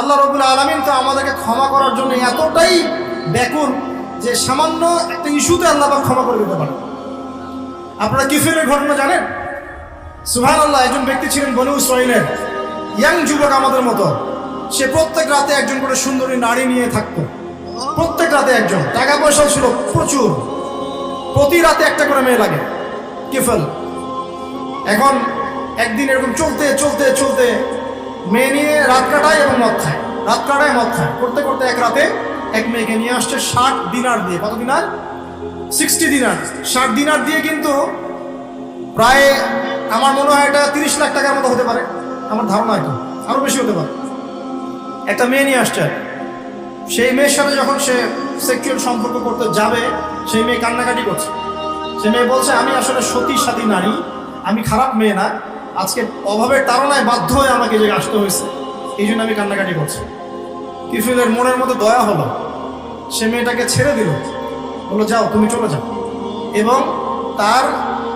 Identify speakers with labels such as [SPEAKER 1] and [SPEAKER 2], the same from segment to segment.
[SPEAKER 1] আল্লাহ রবুল আলমিন তো আমাদেরকে ক্ষমা করার জন্য এতটাই ব্যাকুল যে সামান্য একটা ইস্যুতে আল্লাহ ক্ষমা করে দিতে পারে আপনারা কিফেলের ঘটনা জানেন? সুহান আল্লাহ একজন ব্যক্তি ছিলেন বনু ইসরাইলের ইয়াং যুবক আমাদের মতো। সে প্রত্যেক রাতে একজন করে সুন্দরী নারী নিয়ে থাকতো। প্রত্যেক রাতে একজন, টাকা পয়সা ছিল প্রচুর। প্রতি রাতে একটা করে মেয়ে লাগে, কিফেল। এখন একদিন এরকম চলতে চলতে চলতে মেয়ে নিয়ে রাত কাটায় এবং মদ খায়। রাত কাটায়, মদ খায়। করতে করতে এক রাতে এক মেয়েকে নিয়ে আসছে ষাট দিনার দিয়ে কত দিনার? সিক্সটি দিনার। ষাট দিনার দিয়ে কিন্তু প্রায় আমার মনে হয় এটা তিরিশ লাখ টাকার মতো হতে পারে। আমার ধারণা কি আরও বেশি হতে পারে। একটা মেয়ে নিয়ে আসছে। সেই মেয়ের সাথে যখন সে সেক্সুয়াল সম্পর্ক করতে যাবে, সেই মেয়ে কান্নাকাটি করছে। সে মেয়ে বলছে, আমি আসলে সতী সাথী নারী। আমি খারাপ মেয়ে না। আজকে অভাবের তাড়নায় বাধ্য হয়ে আমাকে যে আসতে হয়েছে। এই জন্য আমি কান্নাকাটি করছি। কিফিলের মনের মধ্যে দয়া হলো। সে মেয়েটাকে ছেড়ে দিল। বলল, যাও, তুমি চলে যাও। এবং তার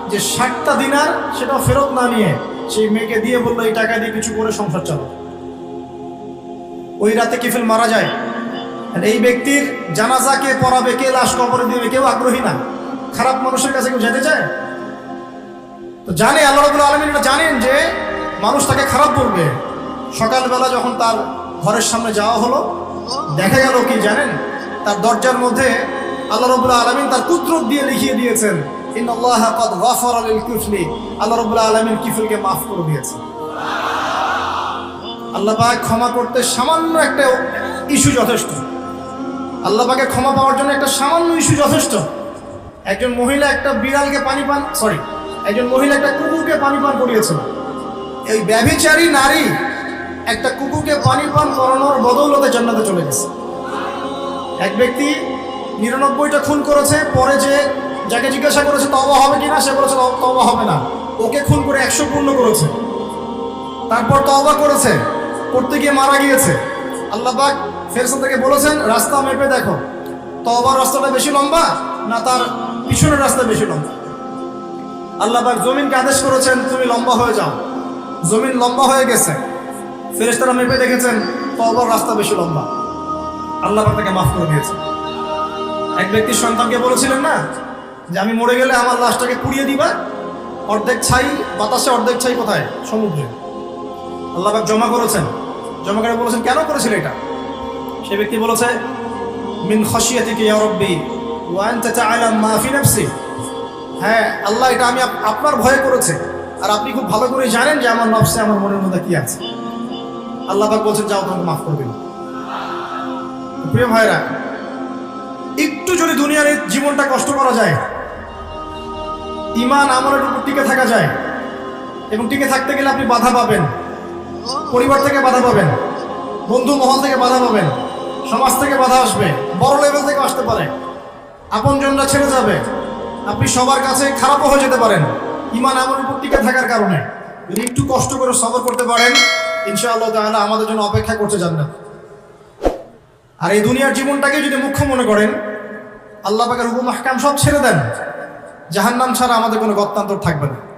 [SPEAKER 1] যে ষাটটা দিনার সেটাও ফেরত না নিয়ে সেই মেয়েকে দিয়ে বলল, এই টাকা দিয়ে কিছু করে সংসার চালো ওই রাতে কিফিল মারা যায়। আর এই ব্যক্তির জানাজা কে পড়াবে, কে লাশ কবরে দিবে, কেউ আগ্রহী না। খারাপ মানুষের কাছে কেউ যেতে চায়? তো জানে, আল্লাহ রবুল এটা জানেন যে মানুষ তাকে খারাপ বলবে। সকালবেলা যখন তার ঘরের সামনে যাওয়া হলো, দেখা গেল কি জানেন? তার দরজার মধ্যে আল্লাহ রবুল্লা আলমিন তার কুদরত দিয়ে লিখিয়ে দিয়েছেন ইন আল্লাহ আল্লাহ কিফুলকে করে দিয়েছেন। ক্ষমা করতে সামান্য একটা ইস্যু যথেষ্ট। ক্ষমা পাওয়ার জন্য একটা সামান্য ইস্যু যথেষ্ট। একজন মহিলা একটা বিড়ালকে পানি পান, সরি একজন মহিলা একটা কুকুরকে পানি পান করিয়েছিল এই ব্যভিচারী নারী একটা কুকুরকে পানি পান করানোর বদৌলতে জান্নাতে চলে গেছে। এক ব্যক্তি নিরানব্বইটা খুন করেছে, পরে যে যাকে জিজ্ঞাসা করেছে তবা হবে কি না সে বলেছে তবা হবে না। ওকে খুন করে একশো পূর্ণ করেছে। তারপর তওবা করেছে, করতে গিয়ে মারা গিয়েছে। আল্লাহ পাক ফেরসা থেকে বলেছেন, রাস্তা মেপে দেখো। তওবার রাস্তাটা বেশি লম্বা না তার পিছনের রাস্তা বেশি লম্বা? আল্লাহ পাক জমিনকে আদেশ করেছেন, তুমি লম্বা হয়ে যাও। জমিন লম্বা হয়ে গেছে। ফেরেশতারা মেপে দেখেছেন, তওবার রাস্তা বেশি লম্বা। আল্লাহবাক তাকে মাফ করে দিয়েছে এক ব্যক্তির সন্তানকে বলেছিলেন না, যে আমি মরে গেলে আমার লাশটাকে পুড়িয়ে দিবা? অর্ধেক ছাই, বাতাসে অর্ধেক ছাই কোথায়? সমুদ্রে। আল্লাহ পাক জমা করেছেন। জমা করে বলেছেন, কেন করেছিল এটা? সে ব্যক্তি বলেছে, মিন খসিয়াতিকে ইয়া রব্বি, ওয়া আনতা তাআলাম মা ফি নাফসি। হ্যাঁ আল্লাহ, এটা আমি আপ- আপনার ভয়ে করেছে। আর আপনি খুব ভালো করে জানেন যে আমার নফসে, আমার মনের মধ্যে কি আছে। আল্লাহ পাক বলছেন, যাও, তোমাকে মাফ করে দিন প্রিয় ভাইরা একটু যদি দুনিয়ার জীবনটা কষ্ট করা যায় ইমান আমলের উপর টিকে থাকা যায়, এবং টিকে থাকতে গেলে আপনি বাধা পাবেন, পরিবার থেকে বাধা পাবেন, বন্ধু মহল থেকে বাধা পাবেন, সমাজ থেকে বাধা আসবে, বড় লেভেল থেকে আসতে পারে। আপনজনরা ছেড়ে যাবে আপনি সবার কাছে খারাপও হয়ে যেতে পারেন। ইমান আমার উপর টিকে থাকার কারণে। যদি একটু কষ্ট করে সবর করতে পারেন, ইনশাআল্লাহ তাহলে আমাদের জন্য অপেক্ষা করতে যান না আর এই দুনিয়ার জীবনটাকে যদি মুখ্য মনে করেন, আল্লাহ পাকের হুকুম হাকাম সব ছেড়ে দেন। জাহান্নাম ছাড়া আমাদের কোনো গত্তান্তর থাকবে না।